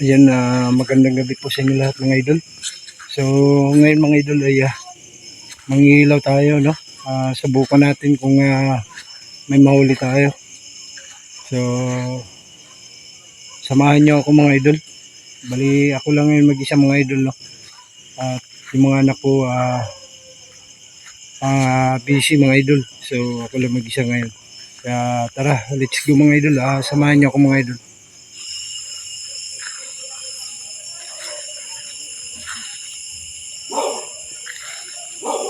Ayan, ah, magandang gabi po sa inyo lahat mga idol. So, ngayon mga idol ay ah, mangilaw tayo, no? Ah, subukan natin kung ah, may mahuli tayo. So, samahan nyo ako mga idol. Bali, ako lang ngayon mag-isa mga idol, no? At yung mga anak ko, ah, ah, busy mga idol. So, ako lang mag-isa ngayon. Kaya tara, let's go mga idol. Ah, samahan nyo ako mga idol. Oh!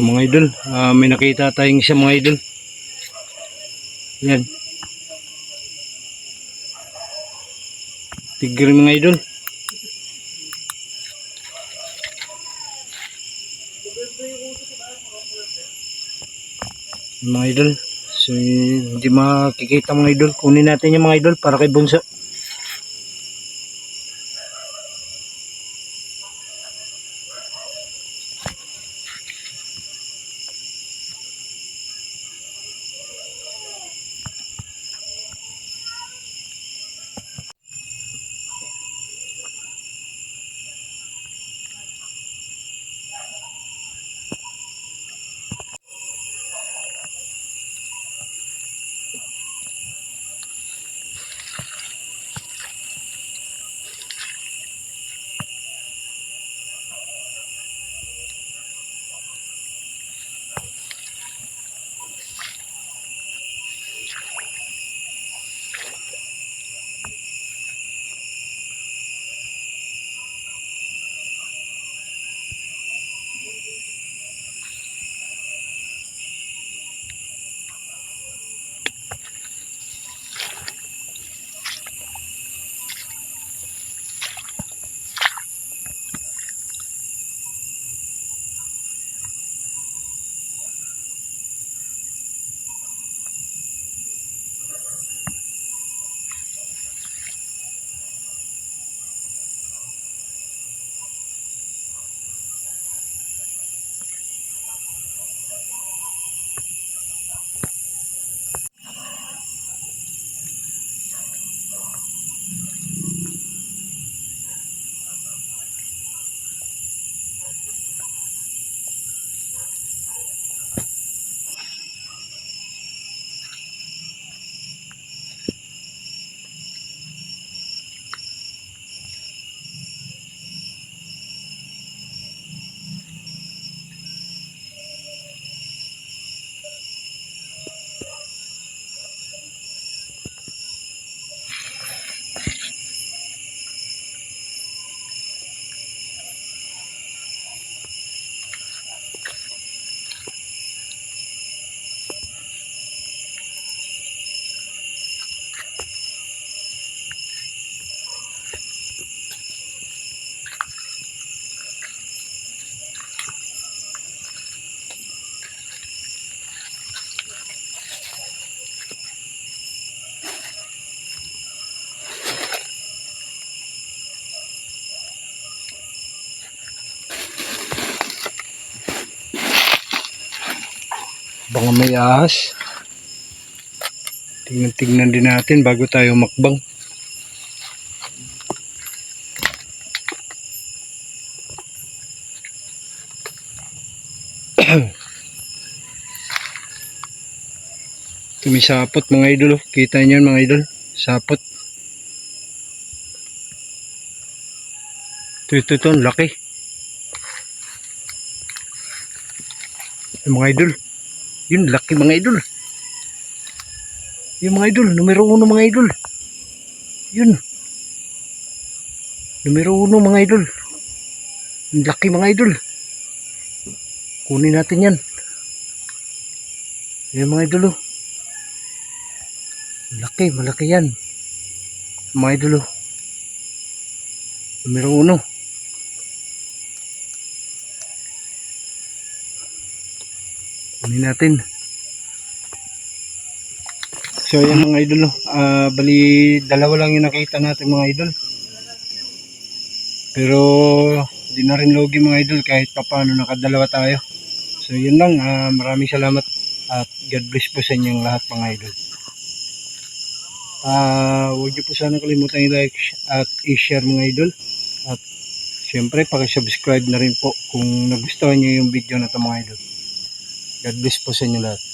Ito mga idol, ah, may nakita tayong isa mga idol. Yan. Tigre mga idol. Mga idol. So, hindi makikita mga idol. Kunin natin yung mga idol para kay Bunso. Baka may ahas. Tingnan-tingnan din natin bago tayo makbang. Sumisapot mga idol. oh. Kita yan, mga idol. Sapot. Ito, ito, ito. Laki. Mga idol. Yun, laki mga idol. Yung mga idol. Numero uno mga idol. Yun. Numero uno mga idol. Ang laki mga idol. Kunin natin yan. Yan mga idol oh. Laki, malaki yan. Mga idol oh. Numero uno. Kunin natin. So yan mga idol. Ah, bali dalawa lang yung nakita natin mga idol. Pero di na rin logi mga idol kahit papaano nakadalawa tayo. So yun lang. Ah, maraming salamat at God bless po sa inyong lahat mga idol. Ah, huwag niyo po sana kalimutan i-like at i-share mga idol. At syempre, paki-subscribe na rin po kung nagustuhan niyo yung video na ito mga idol. God bless po sa inyo lahat.